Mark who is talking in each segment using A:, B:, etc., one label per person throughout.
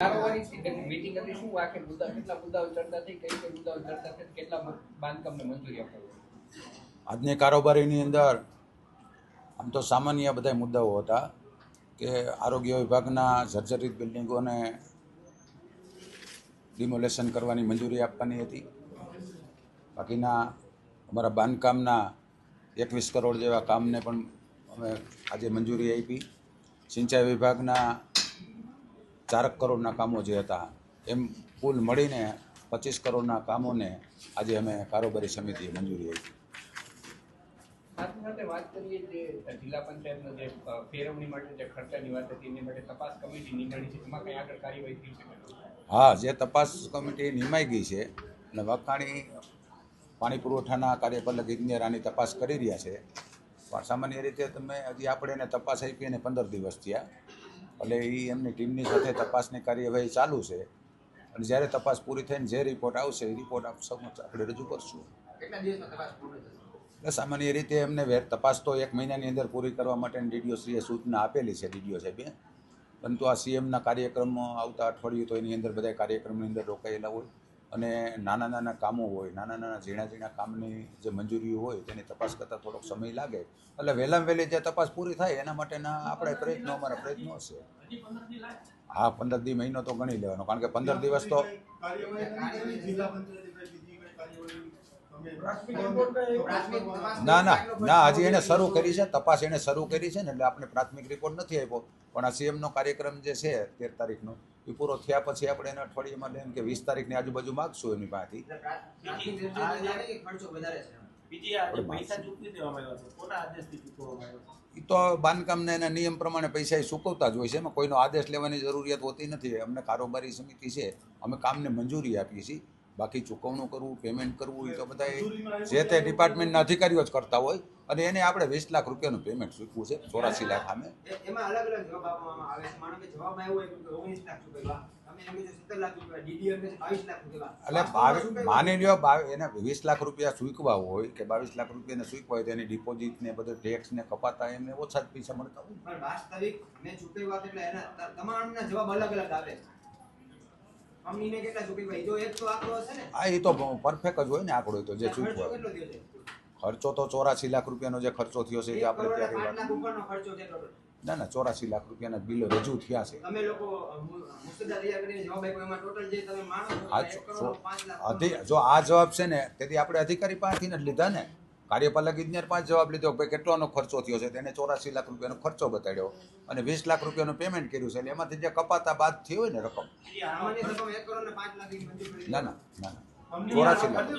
A: Meeting હતી. શું આખે મુદ્દા કેટલા મુદ્દાઓ ચર્ચા થઈ? કઈ કઈ મુદ્દાઓ ચર્ચા થઈ? કેટલા બાંધકામને મંજૂરી આપવામાં
B: આજની કારોબારીની અંદર આમ તો સામાન્ય બધા મુદ્દાઓ હતા કે આરોગ્ય વિભાગના જર્જરિત બિલ્ડિંગોને ડિમોલેશન કરવાની મંજૂરી આપવાની હતી. બાકીના અમારા બાંધકામના એકવીસ કરોડ જેવા કામને પણ અમે આજે મંજૂરી આપી. સિંચાઈ વિભાગના ચારક કરોડના કામો જે હતા એમ કુલ મળીને પચીસ કરોડના કામોને આજે અમે કારોબારી સમિતિએ મંજૂરી આપી.
A: સાથે સાથે વાત કરીએ જે જિલ્લા પંચાયતનો જે ફેરવણી માટે જે ખર્ચાની વાત હતી એની માટે તપાસ કમિટી નીકળી છે. એમાં કંઈ આગળ કાર્યવાહી થઈ છે
B: હા જે તપાસ કમિટી નિમાઈ ગઈ છે અને વખાણી પાણી પુરવઠાના કાર્યપાલક ઇજનેર આની તપાસ કરી રહ્યા છે. પણ સામાન્ય રીતે તમે હજી આપણે એને તપાસ આપી અને પંદર દિવસ થયા. એટલે એ એમની ટીમની સાથે તપાસની કાર્યવાહી ચાલુ છે અને જ્યારે તપાસ પૂરી થઈને જે રિપોર્ટ આવશે એ રિપોર્ટ આપ સમક્ષ આપણે રજૂ કરશું.
A: તપાસ
B: એટલે સામાન્ય રીતે એમને વેર તપાસ તો એક મહિનાની અંદર પૂરી કરવા માટે ડીડીઓશ્રીએ સૂચના આપેલી છે ડીડીઓ સાહેબે. પરંતુ આ સીએમના કાર્યક્રમમાં આવતા અઠવાડિયું તો એની અંદર બધા કાર્યક્રમની અંદર રોકાયેલા હોય. અને નાના નાના કામો હોય, નાના નાના ઝીણા ઝીણા કામની જે મંજૂરીઓ હોય તેની તપાસ કરતાં થોડોક સમય લાગે. એટલે વહેલામાં વહેલી જે તપાસ પૂરી થાય એના માટેના આપણે પ્રયત્નો, અમારા પ્રયત્નો હશે. હા, પંદર દી મહિનો તો ગણી લેવાનો, કારણ કે પંદર દિવસ તો ના ના ના. હજી એને શરૂ કરી છે તપાસ એને શરૂ કરી છે ને એટલે આપણે પ્રાથમિક રિપોર્ટ નથી આપ્યો. પણ આ સીએમનો કાર્યક્રમ જે છે તેર તારીખનો એ પૂરો થયા પછી આપણે એને અઠવાડિયામાં લઈને કે વીસ તારીખની આજુબાજુ માગશું એની પાસેથી.
A: ખર્ચો વધારે છે.
C: બીજી આ જે પૈસા ચૂકવી દેવામાં આવ્યા છે કોના આદેશથી ચૂકવવામાં આવ્યા છે?
B: એ તો બાંધકામને એના નિયમ પ્રમાણે પૈસા એ ચૂકવતા જ હોય છે એમાં કોઈનો આદેશ લેવાની જરૂરિયાત હોતી નથી. અમને કારોબારી સમિતિ છે અમે કામને મંજૂરી આપીએ છીએ. બાકી ચૂકવણું કરવું પેમેન્ટ કરવું એ તો બધા જે તે ડિપાર્ટમેન્ટના અધિકારીઓ જ કરતા હોય. અને એને આપણે વીસ લાખ રૂપિયાનું પેમેન્ટ ચૂકવું છે ચોરાસી લાખ સામે.
D: એ- એમાં અલગ અલગ જવાબ આપવામાં આવે છે. માનો કે જવાબ આવ્યો હોય કે ઓગણીસ લાખ ચૂકવ્યા તમે એમ કીધું સત્તર લાખ ચૂકવ્યા ડીડી એમ કે બાવીસ લાખ ચૂકવ્યા
B: એટલે માની લ્યો એને વીસ લાખ રૂપિયા ચૂકવા હોય કે બાવીસ લાખ રૂપિયાને ચૂકવા હોય તો એની ડિપોઝિટ ને બધું ટેક્સ ને કપાતા એમને ઓછા જ પૈસા મળતા હોય
D: વાસ્તવિક મેં ચૂકવ્યા એટલે એના તમામના જવાબ અલગ અલગ આવે. કંપનીને કેટલા એ જો એક તો આંકડો હશે ને.
B: હા એ તો પરફેક્ટ જ હોય ને આંકડો તો જે ચૂકવા ખર્ચો તો ચોરાસી લાખ રૂપિયાનો જે ખર્ચો થયો છે એ આપણે ત્યારે. ના ના ચોરાસી લાખ રૂપિયાના બિલો રજૂ થયા છે.
D: જો
B: આ જવાબ છે ને તેથી આપણે અધિકારી પાસેથી જ લીધા ને. કાર્યપાલક ઇજનેર પાસે જવાબ લીધો. કે કેટલાનો ખર્ચો થયો છે? તેને ચોરાસી લાખ રૂપિયાનો ખર્ચો બતાડ્યો અને વીસ લાખ રૂપિયાનું પેમેન્ટ કર્યું છે. એટલે એમાંથી જે કપાતા બાદ થઈ હોય ને રકમ.
D: ને ની
B: ના ચોરાસી લાખ.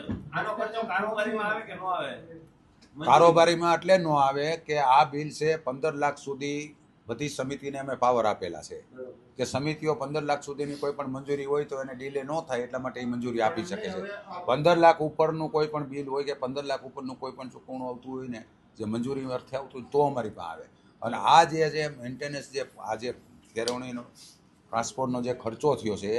C: કારોબારીમાં
B: એટલે ન આવે કે આ બિલ છે પંદર લાખ સુધી બધી સમિતિને અમે પાવર આપેલા છે. કે સમિતિઓ પંદર લાખ સુધીની કોઈ પણ મંજૂરી હોય તો એને ડીલે ન થાય એટલા માટે એ મંજૂરી આપી શકે છે. પંદર લાખ ઉપરનું કોઈ પણ બિલ હોય કે પંદર લાખ ઉપરનું કોઈ પણ ચૂકવણું આવતું હોય ને જે મંજૂરી અર્થે આવતું હોય તો અમારી પાસે આવે. અને આ જે જે મેન્ટેનન્સ જે આ જે કેળવણીનો ટ્રાન્સપોર્ટનો જે ખર્ચો થયો છે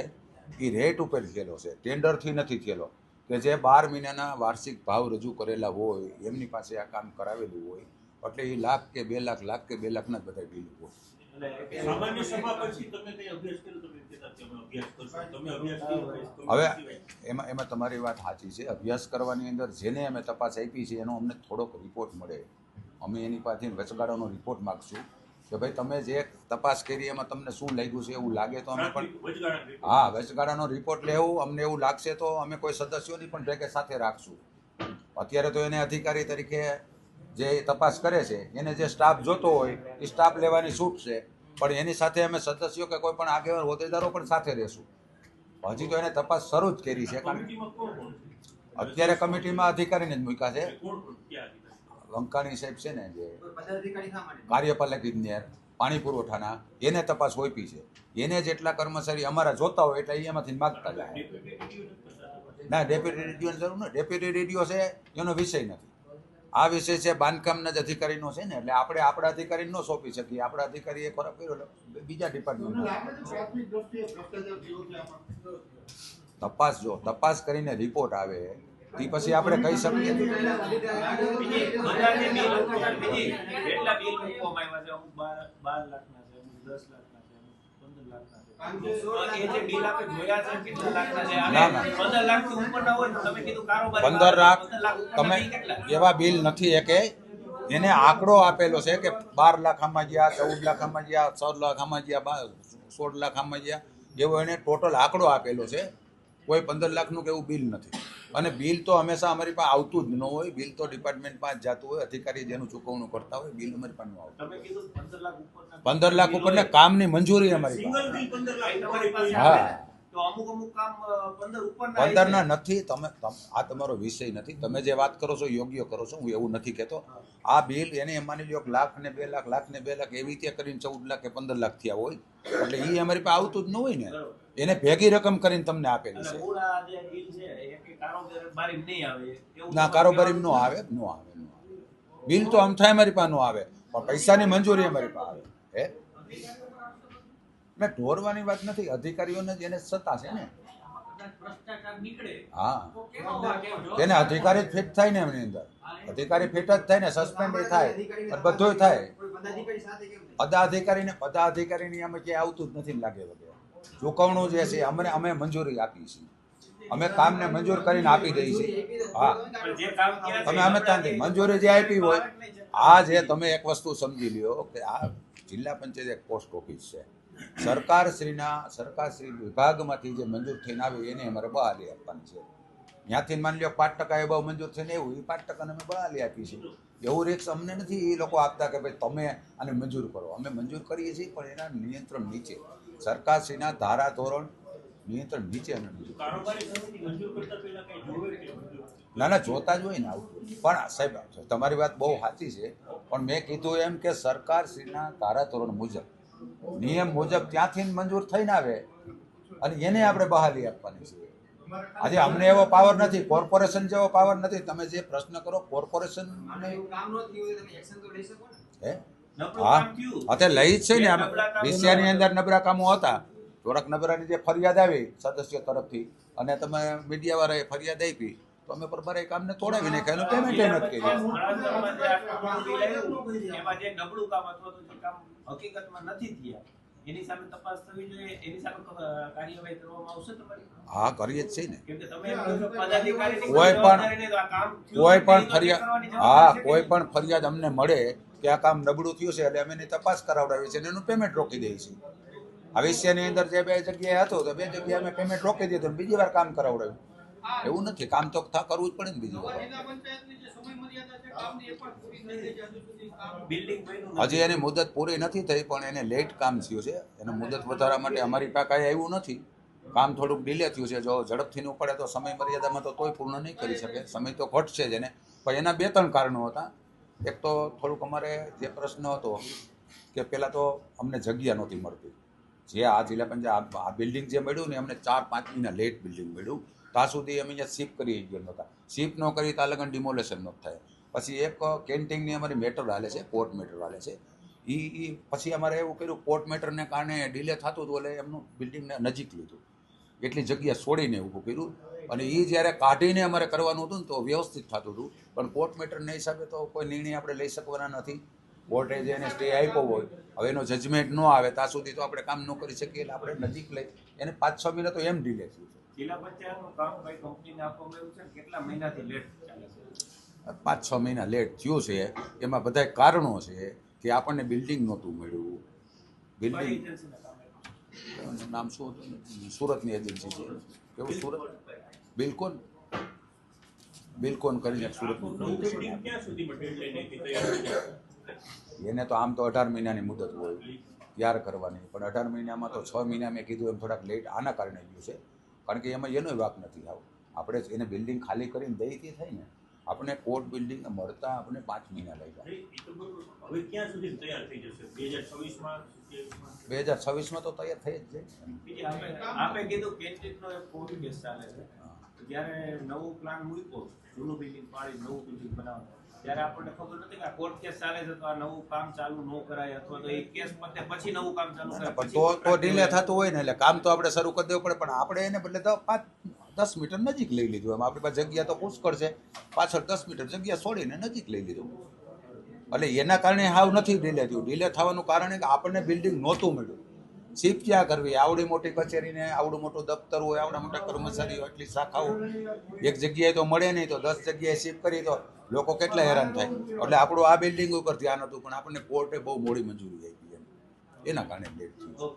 B: એ રેટ ઉપર થયેલો છે. ટેન્ડરથી નથી થયેલો. કે જે બાર મહિનાના વાર્ષિક ભાવ રજૂ કરેલા હોય એમની પાસે આ કામ કરાવેલું હોય એટલે એ લાખ કે બે લાખ લાખ કે બે લાખના જ બધા બિલ હોય, હવે એમાં એમાં તમારી વાત સાચી છે. અભ્યાસ કરવાની અંદર જેને અમે તપાસ આપી છે એનો અમને થોડોક રિપોર્ટ મળે. અમે એની પાસેથી વચગાળાનો રિપોર્ટ માગશું કે ભાઈ તમે જે તપાસ કરી એમાં તમને શું લાગ્યું છે એવું લાગે તો અમે પણ. હા વચગાળાનો રિપોર્ટ લેવું અમને એવું લાગશે તો અમે કોઈ સદસ્યોની પણ ભેગે સાથે રાખશું. અત્યારે તો એને અધિકારી તરીકે જે તપાસ કરે છે, એને જે સ્ટાફ જોતો હોય, એ સ્ટાફ લેવાની છૂટ છે પણ એની સાથે અમે સદસ્યો કે કોઈ પણ આગેવાન હોદ્દેદારો પણ સાથે રહેશું હજી તો એને તપાસ શરૂ જ કરી છે? અત્યારે કમિટીમાં અધિકારીને જ મૂક્યા છે? લંકાણી સાહેબ છે ને જે કાર્યપાલક ઇજનેર, પાણી પુરવઠાના, એને તપાસ હોઈપી છે એને જેટલા કર્મચારી અમારા જોતા હોય એટલે એમાંથી માગતા જાય. ના ડેપ્યુટી રેડિયોની જરૂર ને ડેપ્યુટી રેડિયો છે, એનો વિષય નથી આ વિષય છે બાંધકામના જ અધિકારીનો છે ને એટલે આપણે આપણા અધિકારીને ન સોંપી શકીએ. આપણા અધિકારીએ ખોરાક કર્યો એટલે બીજા ડિપાર્ટમેન્ટ તપાસ જો તપાસ કરીને રિપોર્ટ આવે તે પછી આપણે કહી શકીએ.
C: બીજી બધાને બિલ બીજી કેટલા બિલ મૂકવામાં આવ્યા છે અમુક બાર લાખના છે અમુક દસ એ
B: લાખ
C: પંદર લાખ
B: તમે એવા બિલ નથી એકે. એને આંકડો આપેલો છે કે બાર લાખ આમાં ગયા ચૌદ લાખ આમાં ગયા છ લાખ આમાં ગયા સોળ લાખ આમાં ગયા એવો એને ટોટલ આંકડો આપેલો છે. કોઈ પંદર લાખનું કે એવું બિલ નથી. અને બિલ તો હંમેશા અમારી પાસે આવતું જ ન હોય. બિલ તો ડિપાર્ટમેન્ટમાં જ જતું હોય. અધિકારી જેનું ચૂકવણું કરતા હોય બિલ અમારી પાસે આવતું
C: પંદર લાખ ઉપરના
B: કામની મંજૂરી અમારી પાસે. હા.
C: તો અમુક અમુક કામ પંદર ઉપરના
B: પંદર ના નથી. તમે આ તમારો વિષય નથી. તમે જે વાત કરો છો યોગ્ય કરો છો હું એવું નથી કહેતો. આ બિલ એને માની લ્યો લાખ ને બે લાખ લાખ ને બે લાખ એવી રીતે કરીને ચૌદ લાખ કે પંદર લાખ થયા હોય. એટલે એ અમારી પાસે આવતું જ ન હોય ને. એને ભેગી રકમ કરીને તમને આપેલી છે. ના કારોબારી નો આવે ન આવે બિલ તો આમ થાય અમારી પાસે નો આવે. પણ પૈસાની મંજૂરી અમારી પાસે આવે. હે? મેં ઢોરવાની વાત નથી, અધિકારીઓને જેને સત્તા છે ને. હા. તેને અધિકારી ફિટ થાય ને એમની અંદર. અધિકારી ફિટ જ થાય ને સસ્પેન્ડ થાય. બધું થાય? પદાધિકારીને પદાધિકારીની અમે ક્યાંય આવતું જ નથી લાગે વગેરે. ચૂકવણું જે છે, અમને, અમે મંજૂરી આપી છીએ અમે કામને મંજૂર કરીને આપી દઈએ છીએ. હા. તમે અમે ત્યાંથી મંજૂરી જે આપી હોય, આ જે તમે એક વસ્તુ સમજી લ્યો કે આ જિલ્લા પંચાયત એક પોસ્ટ ઓફિસ છે. સરકારશ્રીના, સરકારશ્રી વિભાગમાંથી જે મંજૂર થઈને આવે એને અમારે બહાલી આપવાની છે. ત્યાંથી માની લો પાંચ ટકા એ બહુ મંજૂર થઈને એવું એ પાંચ ટકાને અમે બહાલી આપી છીએ એવું રિક્સ અમને નથી, એ લોકો આપતા કે ભાઈ તમે આને મંજૂર કરો. અમે મંજૂર કરીએ છીએ, પણ એના નિયંત્રણ નીચે. સરકારશ્રીના ધારા ધોરણ નિયંત્રણ નીચે અમે ના ના, જોતા જ હોય ને આવું. પણ સાહેબ, તમારી વાત બહુ સાચી છે. પણ મેં કીધું એમ કે સરકારશ્રીના ધારાધોરણ મુજબ નિયમ મુજબ ત્યાંથી મંજૂર થઈને આવે અને એને આપણે બહાલી આપવાની છે. આજે અમને એવો પાવર નથી કોર્પોરેશન જેવો પાવર નથી. તમે જે પ્રશ્ન કરો કોર્પોરેશન હે? હા. તે લઈ જ છે ને આમ.
C: નબળા
B: અંદર નબળા કામો હતા. થોડાક નબળાની જે ફરિયાદ આવી સદસ્ય તરફથી અને તમે મીડિયાવાળાએ ફરિયાદ આપી. તો અમે પર એ કામને તોડાવી નાખ્યા એનું પેમેન્ટ નથી કર્યું
C: એમાં જે નબળું કામ અથવા તો જે કામ હકીકતમાં નથી થયા એની સામે તપાસ થવી જોઈએ એની સામે કાર્યવાહી કરવામાં આવશે તમારી
B: હા કરીએ જ છે ને
C: એમ
B: કોઈ પણ- કોઈ પણ ફરિયાદ હા કોઈ પણ ફરિયાદ અમને મળે કે આ કામ નબળું થયું છે એટલે અમે એની તપાસ કરાવડાવીએ છીએ અને એનું પેમેન્ટ રોકી દઈએ છીએ આ વિષયની અંદર જે બે જગ્યાએ હતો તો બે જગ્યાએ અમે પેમેન્ટ રોકી દીધું અને બીજી વાર કામ કરાવડાવ્યું એવું નથી કામ તો થા કરવું જ પડે ને બીજી. હજી એની મુદત પૂરી નથી થઈ પણ એને લેટ કામ થયું છે. એને મુદત વધારવા માટે અમારી પાસે કાંઈ આવ્યું નથી. કામ થોડુંક ડિલે થયું છે. જો ઝડપથી ન પડે તો સમય મર્યાદામાં તો તોય પૂર્ણ નહીં કરી શકે. સમય તો ઘટશે જ એને. પણ એના બે ત્રણ કારણો હતા. એક તો થોડુંક અમારે જે પ્રશ્ન હતો કે પહેલાં તો અમને જગ્યા નહોતી મળતી. જે આ જિલ્લા પંચાયત આ બિલ્ડિંગ જે મળ્યું ને અમને ચાર પાંચ મહિના લેટ બિલ્ડિંગ મળ્યું. ત્યાં સુધી અમે અહીંયા શિફ્ટ કરી ગયા નહોતા શિફ્ટ ન કરી ત્યાં લગન ડિમોલેશન નહોતું થાય. પછી એક કેન્ટીનની અમારી મેટર હાલે છે કોર્ટ મેટર હાલે છે. એ એ પછી અમારે એવું કર્યું કોર્ટ મેટરને કારણે ડિલે થતું હતું એટલે એમનું બિલ્ડિંગને નજીક લીધું. એટલી જગ્યા છોડીને ઊભું કર્યું. અને એ જ્યારે કાઢીને અમારે કરવાનું હતું ને તો વ્યવસ્થિત થતું હતું. પણ કોર્ટ મેટરના હિસાબે તો કોઈ નિર્ણય આપણે લઈ શકવાના નથી. કોર્ટે જે એને સ્ટે આપ્યો હોય, હવે એનો જજમેન્ટ ન આવે, ત્યાં સુધી તો આપણે કામ ન કરી શકીએ એટલે આપણે નજીક લઈ. એને પાંચ છ મહિના તો એમ ડિલે થયું છે.
C: જિલ્લા પંચાયતનું કામ કઈ કંપનીને આપવામાં આવ્યું છે કેટલા મહિનાથી લેટ ચાલે છે?
B: પાંચ છ મહિના લેટ થયું છે. એમાં બધા કારણો છે કે આપણને બિલ્ડિંગ નહોતું મળ્યું. બિલ્ડિંગ નામ શું હતું? સુરતની એજન્સી છે. કેવું સુરત? બિલકોન બિલકોન કરીને સુરતનું? એને તો આમ તો અઢાર મહિનાની મુદત હોય. તૈયાર કરવાની. પણ અઢાર મહિનામાં તો છ મહિના મેં કીધું એમ થોડાક લેટ આના કારણે ગયું છે. કારણ કે એમાં એનો વાક નથી આવો. આપણે એને બિલ્ડિંગ ખાલી કરીને દઈ થઈ ને આપણે કોર્ટ બિલ્ડિંગ મળતા આપણે પાંચ મહિના લઈ
E: ક્યાં સુધી તૈયાર થઈ જશે? બે હજાર છવ્વીસમાં
B: બે હજાર છવ્વીસમાં તો તૈયાર થઈ જ જાય.
C: આપણે આપે આપે કીધું કેન્ટીનનો એક કોર્ટ કેસ ચાલે છે. જ્યારે નવું પ્લાન મૂક્યો જૂનું બિલ્ડિંગ પાડી નવું બિલ્ડિંગ બનાવવાનું. ત્યારે આપણને ખબર નથી કે આ કોર્ટ કેસ ચાલે છે તો આ નવું કામ ચાલુ ન કરાય અથવા તો એ કેસ પતે પછી નવું કામ ચાલુ કરાય.
B: પણ તો તો ડિલે થતું હોય ને એટલે કામ તો આપણે શરૂ કરી દેવું પડે પણ આપણે એને બદલે તો પાંચ દસ મીટર નજીક લઈ લીધું. એમ આપણી પાસે જગ્યા તો પુષ્કળ છે. પાછળ દસ મીટર જગ્યા છોડીને નજીક લઈ લીધું. એટલે એના કારણે હાવ નથી ડિલે થયું. ડિલે થવાનું કારણ કે આપણને બિલ્ડિંગ નહોતું મળ્યું. શિફ્ટ ક્યાં કરવી. આવડી મોટી કચેરીને આવડું મોટું દફતર હોય, આવડા મોટા કર્મચારીઓ એટલી શાખાઓ. એક જગ્યાએ તો મળે નહીં તો દસ જગ્યાએ શિફ્ટ કરી તો લોકો કેટલા હેરાન થાય. એટલે આપણું આ બિલ્ડિંગ ઉપર ધ્યાન હતું પણ આપણને કોર્ટે બહુ મોડી મંજૂરી આપી એના કારણે લેટ થયું.